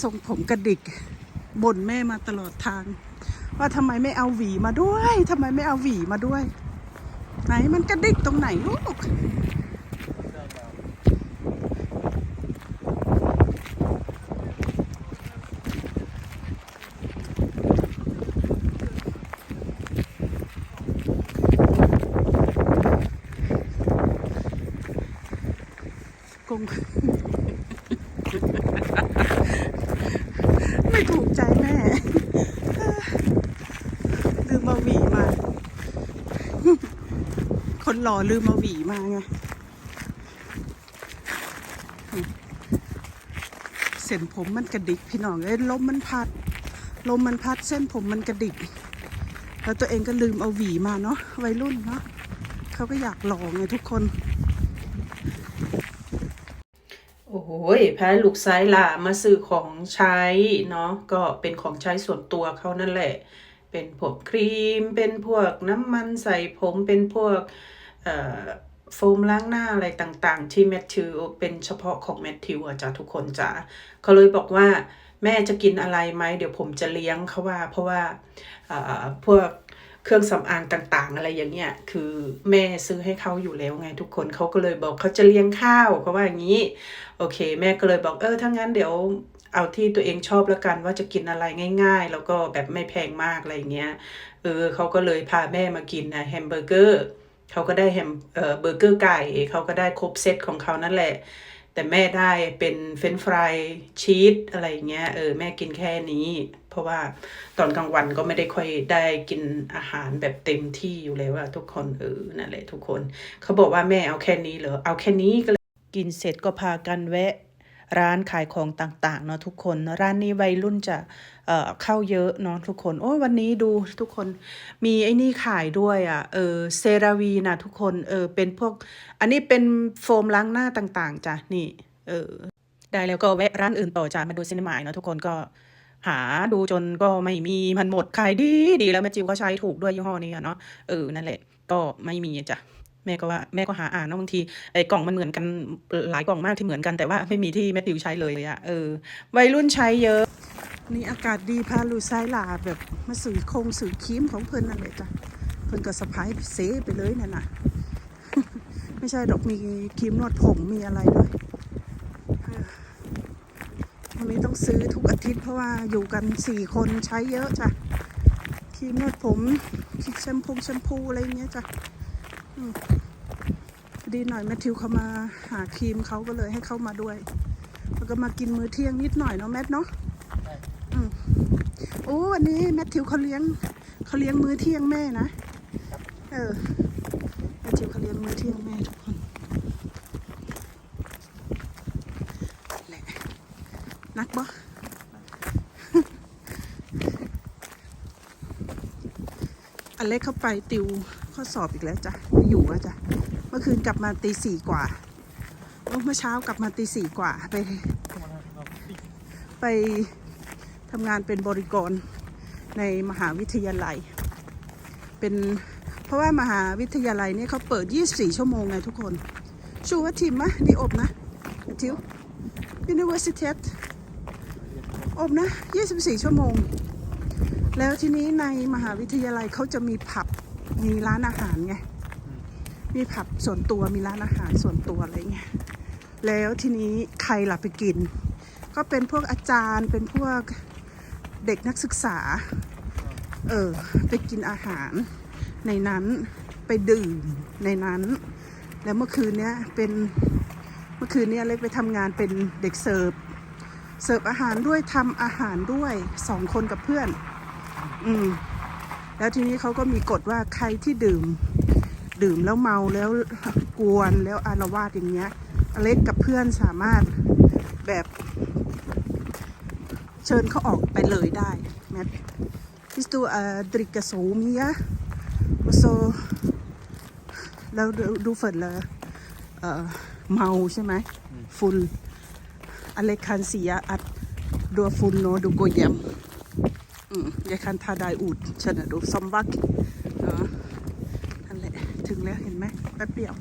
ทรงผมกระดิกบ่นแม่มาตลอดทาง ว่าทำไมไม่เอาหวีมาด้วยทำไมไม่เอาหวีมาด้วย ไหนมันกระดิกตรงไหนลูกกง ไม่ถูกใจแม่ ลืมมาหวีมา คนหล่อลืมมาหวีมาไงเส้นผมมันกระดิกพี่น้องเอ้ยลมมันพัด ลมมันพัดเส้นผมมันกระดิก แล้วตัวเองก็ลืมเอาหวีมาเนาะวัยรุ่นเนาะเขาก็อยากหล่อไงทุกคน โอ้โหพาลูกซ้ายหล่ามาซื้อของใช้เนาะก็เป็นของใช้ส่วนตัวเขานั่นแหละ เป็นพวกครีม เป็นพวกน้ำมันใส่ผมเป็นพวก โฟมล้างหน้าอะไรต่างๆ ที่แมทธิวเป็นเฉพาะของแมทธิวอะจ้ะทุกคนจ้ะเขาเลยบอกว่าแม่จะกินอะไรไหมเดี๋ยวผมจะเลี้ยงเขาว่า เพราะว่าพวกเครื่องสำอางต่างๆ อะไรอย่างเงี้ยคือแม่ซื้อให้เขาอยู่แล้วไงทุกคนเขาก็เลยบอกเขาจะเลี้ยงข้าวเขาว่าอย่างนี้ โอเค แม่ก็เลยบอกเออถ้างั้นเดี๋ยวเอาที่ตัวเองชอบแล้วกันว่าจะกินอะไรง่าย ๆ แล้วก็แบบไม่แพงมากอะไรเงี้ยเออเขาก็เลยพาแม่มากินนะแฮมเบอร์เกอร์ เขาก็ได้แฮมเออเบอร์เกอร์ไก่เขาก็ได้ครบเซตของเขานั่นแหละ แต่แม่ได้เป็นเฟรนฟรายชีสอะไรเงี้ยเออแม่กินแค่นี้ เพราะว่าตอนกลางวันก็ไม่ได้ค่อยได้กินอาหารแบบเต็มที่อยู่แล้วอะทุกคนเออนั่นแหละทุกคน เขาบอกว่าแม่เอาแค่นี้เหรอเอาแค่นี้ก็เลยกินเสร็จก็พากันแวะ ร้านขายของต่างๆเนาะทุกคน ร้านนี้วัยรุ่นจะเอ่อเข้าเยอะเนาะทุกคน โอ้วันนี้ดูทุกคนมีไอ้นี่ขายด้วยอะ่ะเออเซราวีนะทุกคนเออเป็นพวก อันนี้เป็นโฟมล้างหน้าต่างๆจ้ะนี่เออได้แล้วก็แวะร้านอื่นต่อจ้ะมาดูซินิมายเนาะทุกคนก็หาดูจนก็ไม่มีมันหมดขายดีดีแล้วแม่จิวก็ใช้ถูกด้วยยี่ห้อนี้อะเนาะเออนั่นแหละก็ไม่มีจ้ะ แม่ก็ว่าแม่ก็หาอ่านนะบางทีไอ้กล่องมันเหมือนกันหลายกล่องมากที่เหมือนกันแต่ว่าไม่มีที่แมทธิวใช้เลยเลยอะเออวัยรุ่นใช้เยอะ นี่อากาศดีพาลูซ้ายลาแบบมาสื่อคงสื่อคีมของเพิ่นนั่นแหละจ้ะเพิ่นก็สะพายเซไปเลยนั่นน่ะ ไม่ใช่ดอกมีครีมนวดผมมีอะไรด้วยอันนี้ต้องซื้อทุกอาทิตย์เพราะว่าอยู่กันสี่คนใช้เยอะจ้ะครีมนวดผมครีมแชมพูแชมพูอะไรเงี้ยจ้ะ ดีหน่อยแมทธิวเขามาหาครีมเขาก็เลยให้เข้ามาด้วย แล้วก็มากินมื้อเที่ยงนิดหน่อยเนาะแมทเนาะอืมโอ้วันนี้แมทธิวเขาเลี้ยงเขาเลี้ยงมื้อเที่ยงแม่นะเออแมทธิวเขาเลี้ยงมื้อเที่ยงแม่ทุกคนแหละนักบ่อเล็กเข้าไปติว ข้อสอบอีกแล้วจ้ะไม่อยู่แล้วจ้ะเมื่อคืนกลับมาตีสี่กว่าเมื่อเช้ากลับมาตีสี่กว่าไป ไปทำงานเป็นบริกรในมหาวิทยาลัย เป็นเพราะว่ามหาวิทยาลัยเนี่ยเขาเปิด 24 ชั่วโมงไงทุกคน ชูว่าทีมมะดีอบนะทิว Universitet อบนะ 24 ชั่วโมง แล้วทีนี้ในมหาวิทยาลัยเขาจะมีผับ มีร้านอาหารไง มีผับส่วนตัว มีร้านอาหารส่วนตัวอะไรเงี้ย แล้วทีนี้ใครล่ะไปกิน ก็เป็นพวกอาจารย์ เป็นพวกเด็กนักศึกษา เออ ไปกินอาหารในนั้น ไปดื่มในนั้น แล้วเมื่อคืนเนี้ยเป็น เมื่อคืนเนี้ยเล็กไปทำงานเป็นเด็กเสิร์ฟ เสิร์ฟอาหารด้วยทำอาหารด้วยสองคนกับเพื่อน อืม แล้วทีนี้เขาก็มีกฎว่าใครที่ดื่ม ดื่มแล้วเมาแล้วกวนแล้วอารวาสอย่างเงี้ย อเล็กกับเพื่อนสามารถแบบเชิญเขาออกไปเลยได้แมทพิสตูอ่าดริกโซมีอะโซแล้วดูเฟิร์นเลยเมาใช่ไหมฟุนอเล็กคันเสียอัดดัวฟุนโนดูโกยม ยายคันทาไดอูดฉันะดูซอมวักเนาะนั่นแหละ ถึงแล้วเห็นไหมแป๊บเดียว